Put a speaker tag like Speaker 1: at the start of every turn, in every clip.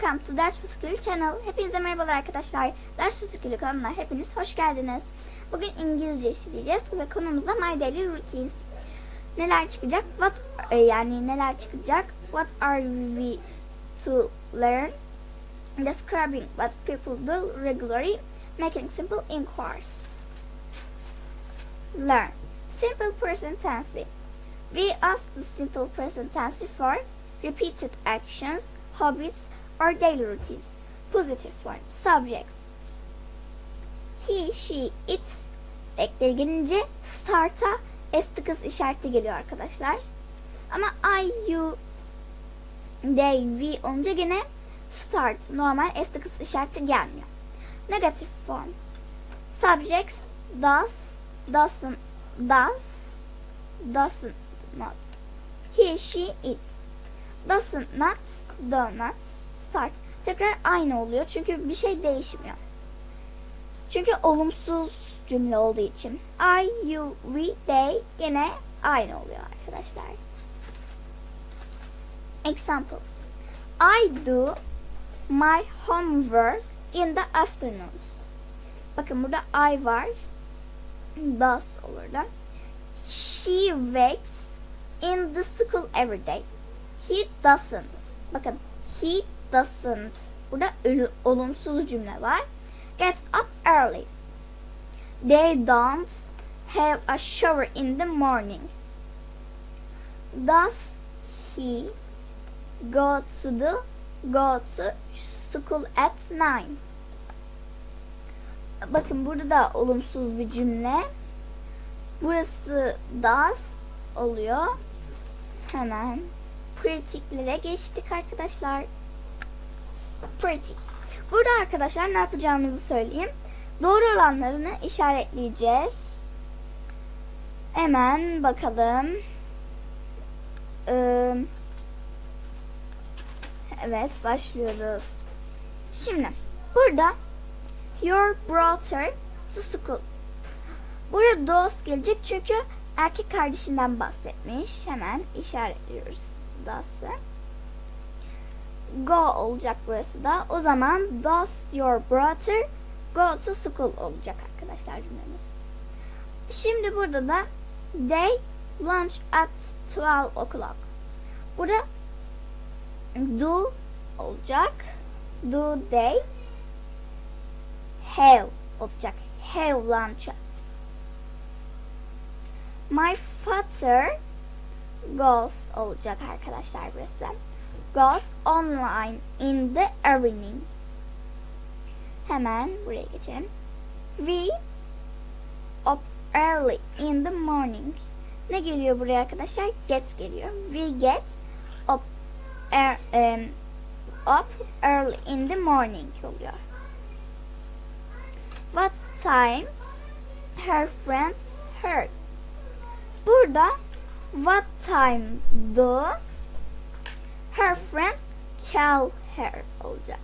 Speaker 1: Welcome to Ders Fıskülü Channel. Hepinize merhabalar arkadaşlar. Ders Fıskülü kanalına hepiniz hoş geldiniz. Bugün İngilizce işleyeceğiz ve konumuz da My Daily Routines. Neler çıkacak? What e, yani neler çıkacak? What are we to learn? Describing what people do regularly, making simple inquiries. Learn. Simple present tense. We ask the simple present tense for repeated actions, hobbies, or daily routines. Positive form. Subjects. He, she, it ekleri gelince start'a esticus işareti geliyor arkadaşlar. Ama I, you, they, we olunca gene start normal esticus işareti gelmiyor. Negative form. Subjects does, doesn't, does, doesn't not. He, she, it. Doesn't not, do not, start. Tekrar aynı oluyor çünkü bir şey değişmiyor. Çünkü olumsuz cümle olduğu için. I, you, we, they gene aynı oluyor arkadaşlar. Examples. I do my homework in the afternoons. Bakın burada I var. Does olur. She wakes in the school every day. He doesn't. Bakın he doesn't. Burada ölü, olumsuz cümle var. Gets up early. They don't have a shower in the morning. Does he go to the go to school at nine? Bakın burada da olumsuz bir cümle. Burası does oluyor. Hemen pratiklere geçtik arkadaşlar. Pratik. Burada arkadaşlar ne yapacağımızı söyleyeyim. Doğru olanlarını işaretleyeceğiz. Hemen bakalım. Evet başlıyoruz. Şimdi burada your brother to school. Burada dost gelecek çünkü erkek kardeşinden bahsetmiş. Hemen işaretliyoruz does'ı. Go olacak burası da. O zaman does your brother go to school olacak arkadaşlar cümlemiz. Şimdi burada da they lunch at 12 o'clock. Burada do olacak. Do they have olacak. Have lunch at. My father goes olacak arkadaşlar burası. Goes online in the evening. Hemen buraya geçelim. We up early in the morning. Ne geliyor buraya arkadaşlar? Get geliyor. We get up, er, um, up early in the morning oluyor. What time her friends heard. Burada what time do her friends call her olacak.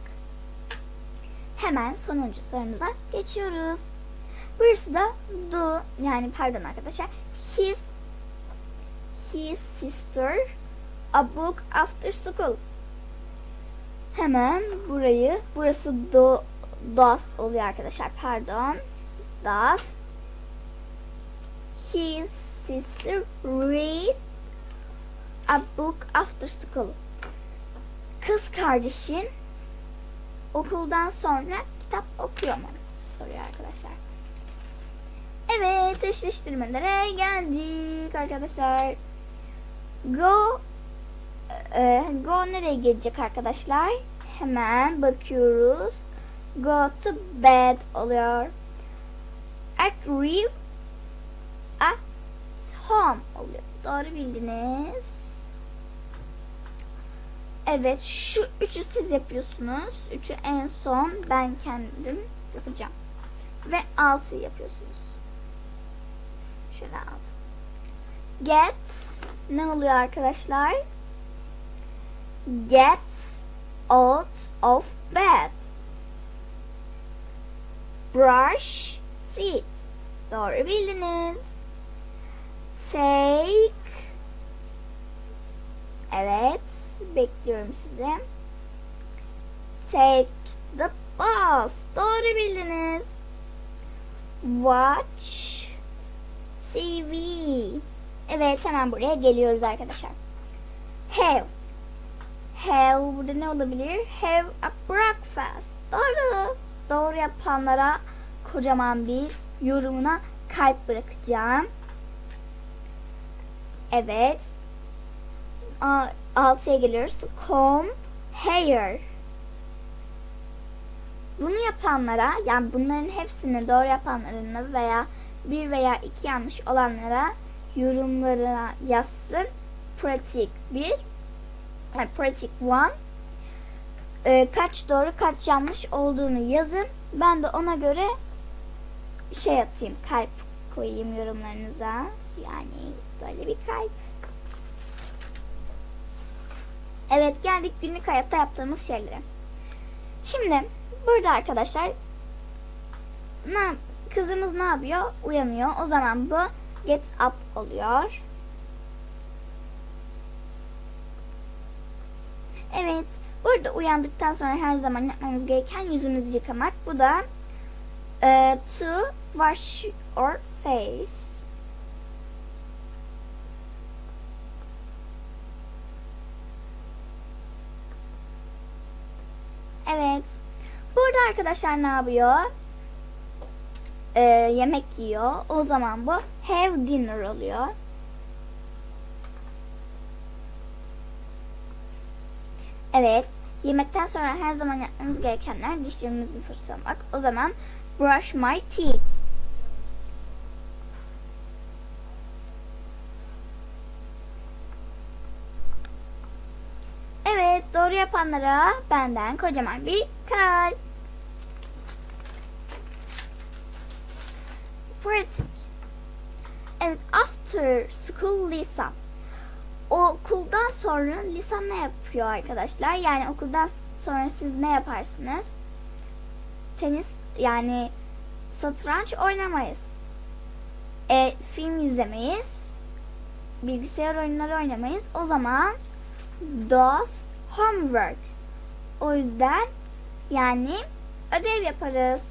Speaker 1: Hemen sonuncu sorumuza geçiyoruz. Burası da do yani pardon arkadaşlar his his sister a book after school. Hemen burayı burası do does oluyor arkadaşlar pardon. Does his sister read a book after school. Kız kardeşin okuldan sonra kitap okuyor mu? Soruyor arkadaşlar. Evet, eşleştirmelere geldik arkadaşlar. Go e, go nereye gelecek arkadaşlar? Hemen bakıyoruz. Go to bed oluyor. Agree at home oluyor. Doğru bildiniz. Evet şu üçü siz yapıyorsunuz. Üçü en son ben kendim yapacağım. Ve altı yapıyorsunuz. Şöyle altı. Get ne oluyor arkadaşlar? Get out of bed. Brush teeth. Doğru bildiniz. Take Evet. Bekliyorum sizi. Take the bus. Doğru bildiniz. Watch TV. Evet hemen buraya geliyoruz arkadaşlar. Have. Have burada ne olabilir? Have a breakfast. Doğru. Doğru yapanlara kocaman bir yorumuna kalp bırakacağım. Evet. A- Altıya geliyoruz. Comb hair. Bunu yapanlara yani bunların hepsini doğru yapanlarını veya bir veya iki yanlış olanlara yorumlarına yazsın. Pratik bir, yani pratik one. Ee, kaç doğru kaç yanlış olduğunu yazın. Ben de ona göre şey atayım kalp koyayım yorumlarınıza. Yani böyle bir kalp. Evet geldik günlük hayatta yaptığımız şeylere. Şimdi burada arkadaşlar ne, kızımız ne yapıyor? Uyanıyor. O zaman bu get up oluyor. Evet. Burada uyandıktan sonra her zaman yapmamız gereken yüzümüzü yıkamak. Bu da e, to wash your face. Evet. Burada arkadaşlar ne yapıyor? Ee, yemek yiyor. O zaman bu have dinner oluyor. Evet. Yemekten sonra her zaman yapmamız gerekenler dişlerimizi fırçalamak. O zaman brush my teeth. Evet, doğru yapanlara benden kocaman bir kalp. Pratik. Evet, after school Lisa. O okuldan sonra Lisa ne yapıyor arkadaşlar? Yani okuldan sonra siz ne yaparsınız? Tenis yani satranç oynamayız. E, film izlemeyiz. Bilgisayar oyunları oynamayız. O zaman does homework. O yüzden yani ödev yaparız.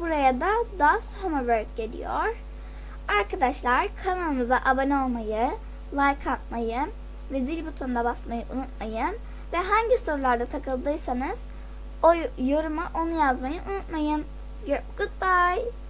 Speaker 1: Buraya da does homework geliyor. Arkadaşlar kanalımıza abone olmayı, like atmayı ve zil butonuna basmayı unutmayın. Ve hangi sorularda takıldıysanız o yoruma onu yazmayı unutmayın. Goodbye.